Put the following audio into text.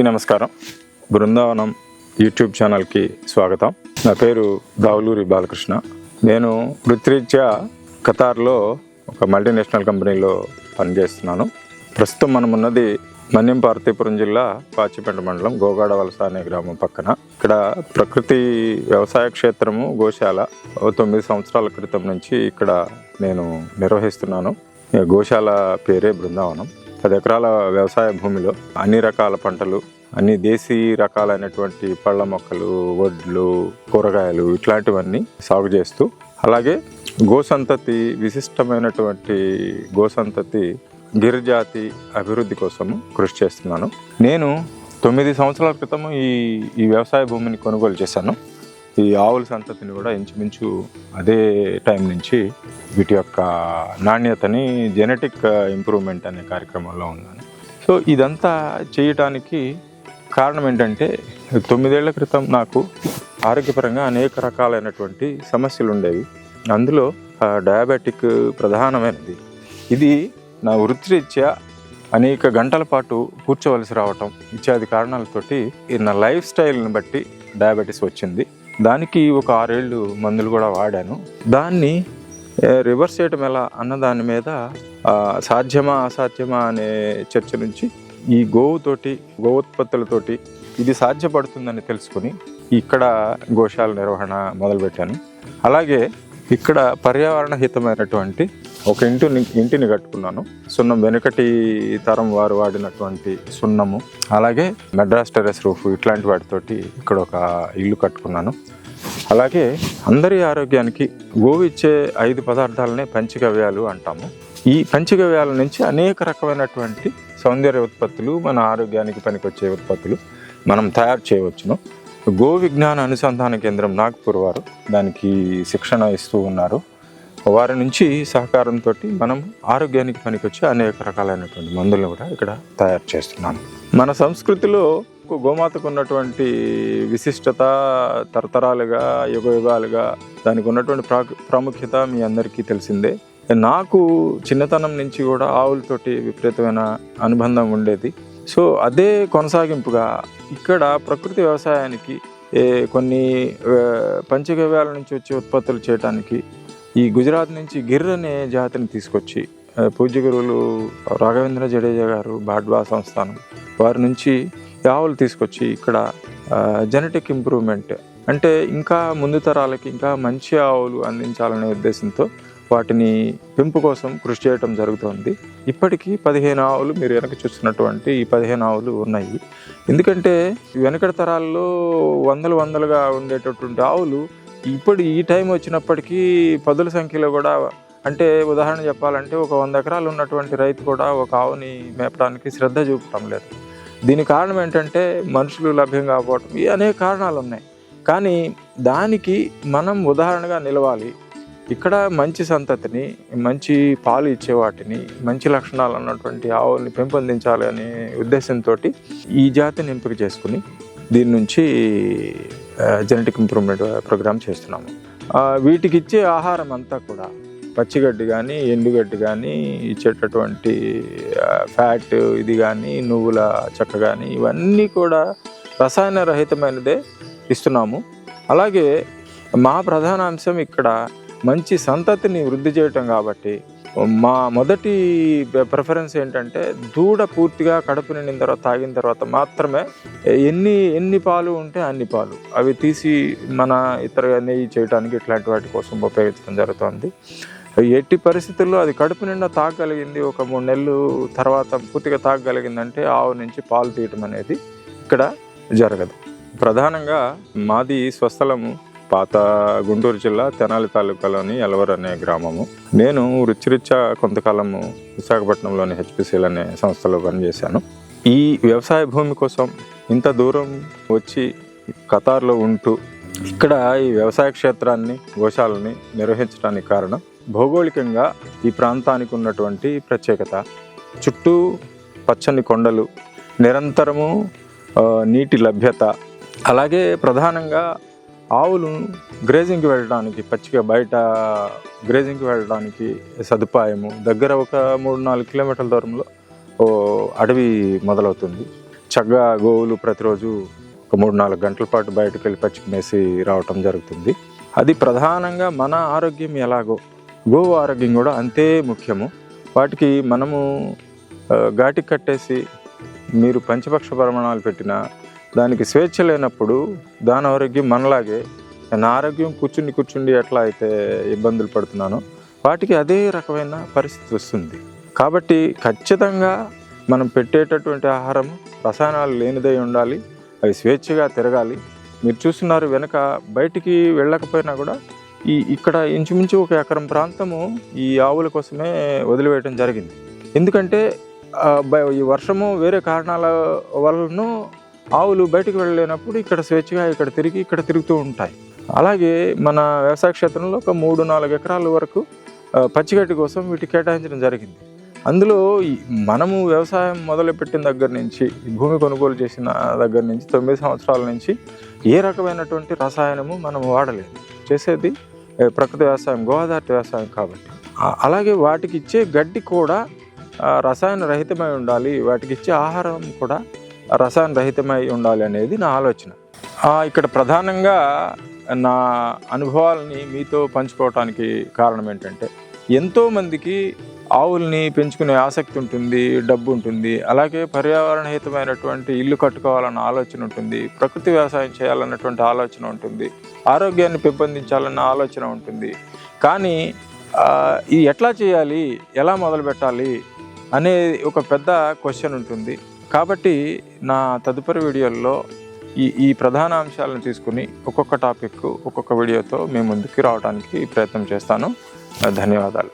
అందరికీ నమస్కారం. బృందావనం యూట్యూబ్ ఛానల్కి స్వాగతం. నా పేరు దావులూరి బాలకృష్ణ. నేను వృత్తిరీత్యా ఖతార్లో ఒక మల్టీనేషనల్ కంపెనీలో పనిచేస్తున్నాను. ప్రస్తుతం మనం ఉన్నది మన్యం పార్తీపురం జిల్లా పాచిపెంట మండలం గోగాడ వలస అనే గ్రామం పక్కన. ఇక్కడ ప్రకృతి వ్యవసాయ క్షేత్రము గోశాల తొమ్మిది సంవత్సరాల క్రితం నుంచి ఇక్కడ నేను నిర్వహిస్తున్నాను. గోశాల పేరే బృందావనం. పది ఎకరాల వ్యవసాయ భూమిలో అన్ని రకాల పంటలు అన్ని దేశీ రకాలైనటువంటి పళ్ళ మొక్కలు వడ్లు కూరగాయలు ఇట్లాంటివన్నీ సాగు చేస్తూ అలాగే గోసంతతి విశిష్టమైనటువంటి గోసంతతి గిరిజాతి అభివృద్ధి కోసము కృషి చేస్తున్నాను. నేను తొమ్మిది సంవత్సరాల క్రితం ఈ ఈ వ్యవసాయ భూమిని కొనుగోలు చేశాను. ఈ ఆవుల సంతతిని కూడా ఇంచుమించు అదే టైం నుంచి వీటి యొక్క నాణ్యతని జెనెటిక్ ఇంప్రూవ్మెంట్ అనే కార్యక్రమంలో ఉన్నాను. సో ఇదంతా చేయటానికి కారణం ఏంటంటే తొమ్మిదేళ్ళ క్రితం నాకు ఆరోగ్యపరంగా అనేక రకాలైనటువంటి సమస్యలు ఉండేవి. అందులో ఆ, డయాబెటిక్ ప్రధానమైనది. ఇది నా వృత్తిరీత్యా అనేక గంటల పాటు కూర్చోవలసి రావటం ఇత్యాది కారణాలతోటి నా లైఫ్ స్టైల్ని బట్టి డయాబెటీస్ వచ్చింది. దానికి ఒక ఆరేళ్ళు మందులు కూడా వాడాను. దాన్ని రివర్స్ చేయటం ఎలా అన్న దాని మీద సాధ్యమా అసాధ్యమా అనే చర్చ నుంచి ఈ గోవుతోటి గోవుత్పత్తులతోటి ఇది సాధ్యపడుతుందని తెలుసుకుని ఇక్కడ గోశాల నిర్వహణ మొదలుపెట్టాను. అలాగే ఇక్కడ పర్యావరణ హితమైనటువంటి ఒక ఇంటిని ఇంటిని కట్టుకున్నాను. సున్నం వెనుకటి తరం వారు వాడినటువంటి సున్నము అలాగే మెడ్రాస్ టెరెస్ రూఫ్ ఇట్లాంటి వాటితోటి ఇక్కడ ఒక ఇల్లు కట్టుకున్నాను. అలాగే అందరి ఆరోగ్యానికి గోవు ఇచ్చే ఐదు పదార్థాలనే పంచగవ్యాలు అంటాము. ఈ పంచగవ్యాల నుంచి అనేక రకమైనటువంటి సౌందర్య ఉత్పత్తులు మన ఆరోగ్యానికి పనికొచ్చే ఉత్పత్తులు మనం తయారు చేయవచ్చును. గో విజ్ఞాన అనుసంధాన కేంద్రం నాగ్పూర్ వారు దానికి శిక్షణ ఇస్తూ ఉన్నారు. వారి నుంచి సహకారంతో మనం ఆరోగ్యానికి పనికొచ్చే అనేక రకాలైనటువంటి మందులను కూడా ఇక్కడ తయారు చేస్తున్నాను మన సంస్కృతిలో గోమాతకు ఉన్నటువంటి విశిష్టత తరతరాలుగా యుగ యుగాలుగా దానికి ఉన్నటువంటి ప్రా ప్రాముఖ్యత మీ అందరికీ తెలిసిందే. నాకు చిన్నతనం నుంచి కూడా ఆవులతోటి విపరీతమైన అనుబంధం ఉండేది. సో అదే కొనసాగింపుగా ఇక్కడ ప్రకృతి వ్యవసాయానికి కొన్ని పంచగవ్యాల నుంచి వచ్చే ఉత్పత్తులు చేయడానికి ఈ గుజరాత్ నుంచి గిర్ అనే జాతిని తీసుకొచ్చి పూజ్య గురువులు రాఘవేంద్ర జడేజా గారు బాడ్వా సంస్థానం వారి నుంచి ఆవులు తీసుకొచ్చి ఇక్కడ జెనెటిక్ ఇంప్రూవ్మెంట్ అంటే ఇంకా ముందు తరాలకి ఇంకా మంచి ఆవులు అందించాలనే ఉద్దేశంతో వాటిని పెంపు కోసం కృషి చేయటం జరుగుతోంది. ఇప్పటికీ పదిహేను ఆవులు మీరు వెనక చూస్తున్నటువంటి ఈ పదిహేను ఆవులు ఉన్నాయి. ఎందుకంటే వెనకటి తరాల్లో వందలు వందలుగా ఉండేటటువంటి ఆవులు ఇప్పుడు ఈ టైం వచ్చినప్పటికీ పదుల సంఖ్యలో కూడా అంటే ఉదాహరణ చెప్పాలంటే ఒక వంద ఎకరాలు ఉన్నటువంటి రైతు కూడా ఒక ఆవుని మేపడానికి శ్రద్ధ చూపటం లేదు. దీని కారణం ఏంటంటే మనుషులు లభ్యం కాకపోవటం. ఈ అనేక కారణాలు ఉన్నాయి. కానీ దానికి మనం ఉదాహరణగా నిలవాలి. ఇక్కడ మంచి సంతతిని మంచి పాలు ఇచ్చే వాటిని మంచి లక్షణాలు అన్నటువంటి ఆవుల్ని పెంపొందించాలి అనే ఉద్దేశంతో ఈ జాతిని ఎంపిక చేసుకుని దీని నుంచి జెనెటిక్ ఇంప్రూవ్మెంట్ ప్రోగ్రామ్ చేస్తున్నాము. వీటికి ఇచ్చే ఆహారం అంతా కూడా పచ్చిగడ్డి కానీ ఎండుగడ్డి కానీ ఇచ్చేటటువంటి ఫ్యాట్ ఇది కానీ నువ్వుల చెక్క కానీ ఇవన్నీ కూడా రసాయన రహితమైనదే ఇస్తున్నాము. అలాగే మా ప్రధాన అంశం ఇక్కడ మంచి సంతతిని వృద్ధి చేయటం కాబట్టి మా మొదటి ప్రిఫరెన్స్ ఏంటంటే దూడ పూర్తిగా కడుపు నిండిన తర్వాత తాగిన తర్వాత మాత్రమే ఎన్ని ఎన్ని పాలు ఉంటే అన్ని పాలు. అవి తీసి మన ఇతర నెయ్యి చేయడానికి ఇట్లాంటి వాటి కోసం ఉపయోగించడం జరుగుతుంది. ఎట్టి పరిస్థితుల్లో అది కడుపు నిండా తాగగలిగింది ఒక మూడు నెలలు తర్వాత పూర్తిగా తాగగలిగిందంటే ఆవు నుంచి పాలు తీయటం అనేది ఇక్కడ జరగదు. ప్రధానంగా మాది స్వస్థలము. పాత గుంటూరు జిల్లా తెనాలి తాలూకాలోని ఎలవర్ అనే గ్రామము. నేను వృత్తిరీత్యా కొంతకాలము విశాఖపట్నంలోని హెచ్పిసిఎల్ అనే సంస్థలో పనిచేశాను. ఈ వ్యవసాయ భూమి కోసం ఇంత దూరం వచ్చి కతార్లో ఉంటూ ఇక్కడ ఈ వ్యవసాయ క్షేత్రాన్ని గోశాలని నిర్వహించడానికి కారణం భౌగోళికంగా ఈ ప్రాంతానికి ఉన్నటువంటి ప్రత్యేకత. చుట్టూ పచ్చని కొండలు నిరంతరము నీటి లభ్యత అలాగే ప్రధానంగా ఆవులు గ్రేజింగ్కి వెళ్ళడానికి పచ్చిగా బయట గ్రేజింగ్కి వెళ్ళడానికి సదుపాయము. దగ్గర ఒక మూడు నాలుగు కిలోమీటర్ల దూరంలో ఓ అడవి మొదలవుతుంది. చక్కగా గోవులు ప్రతిరోజు ఒక మూడు నాలుగు గంటల పాటు బయటకు వెళ్ళి పచ్చికమేసి రావటం జరుగుతుంది. అది ప్రధానంగా మన ఆరోగ్యం ఎలాగో గోవు ఆరోగ్యం కూడా అంతే ముఖ్యము. వాటికి మనము ఘాటికి కట్టేసి మీరు పంచపక్ష ప్రమాణాలు పెట్టినా దానికి స్వేచ్ఛ లేనప్పుడు దాని ఆరోగ్యం మనలాగే నా ఆరోగ్యం కూర్చుండి కూర్చుండి ఎట్లా అయితే ఇబ్బందులు పడుతున్నానో వాటికి అదే రకమైన పరిస్థితి వస్తుంది. కాబట్టి ఖచ్చితంగా మనం పెట్టేటటువంటి ఆహారం రసాయనాలు లేనిదై ఉండాలి అవి స్వేచ్ఛగా తిరగాలి. మీరు చూస్తున్నారు వెనక బయటికి వెళ్ళకపోయినా కూడా ఈ ఇక్కడ ఇంచుమించు ఒక ఎకరం ప్రాంతము ఈ ఆవుల కోసమే వదిలివేయటం జరిగింది. ఎందుకంటే ఈ వర్షము వేరే కారణాల వలన ఆవులు బయటకు వెళ్ళలేనప్పుడు ఇక్కడ స్వేచ్ఛగా ఇక్కడ తిరిగి ఇక్కడ తిరుగుతూ ఉంటాయి. అలాగే మన వ్యవసాయ క్షేత్రంలో ఒక మూడు నాలుగు ఎకరాల వరకు పచ్చిగడ్డి కోసం వీటికి కేటాయించడం జరిగింది. అందులో మనము వ్యవసాయం మొదలుపెట్టిన దగ్గర నుంచి భూమి కొనుగోలు చేసిన దగ్గర నుంచి తొమ్మిది సంవత్సరాల నుంచి ఏ రకమైనటువంటి రసాయనము మనం వాడలేదు. చేసేది ప్రకృతి వ్యవసాయం గోదావరి వ్యవసాయం కాబట్టి. అలాగే వాటికి ఇచ్చే గడ్డి కూడా రసాయన రహితమై ఉండాలి వాటికి ఇచ్చే ఆహారం కూడా రసాయన రహితమై ఉండాలి అనేది నా ఆలోచన. ఇక్కడ ప్రధానంగా నా అనుభవాలని మీతో పంచుకోవటానికి కారణం ఏంటంటే ఎంతోమందికి ఆవుల్ని పెంచుకునే ఆసక్తి ఉంటుంది డబ్బు ఉంటుంది అలాగే పర్యావరణహితమైనటువంటి ఇల్లు కట్టుకోవాలన్న ఆలోచన ఉంటుంది ప్రకృతి వ్యవసాయం చేయాలన్నటువంటి ఆలోచన ఉంటుంది ఆరోగ్యాన్ని పెంపొందించాలన్న ఆలోచన ఉంటుంది. కానీ ఇది ఎట్లా చేయాలి ఎలా మొదలు పెట్టాలి అనే ఒక పెద్ద క్వశ్చన్ ఉంటుంది. కాబట్టి నా తదుపరి వీడియోల్లో ఈ ఈ ప్రధాన అంశాలను తీసుకుని ఒక్కొక్క టాపిక్ ఒక్కొక్క వీడియోతో మేము ముందుకు రావడానికి ప్రయత్నం చేస్తాను. ధన్యవాదాలు.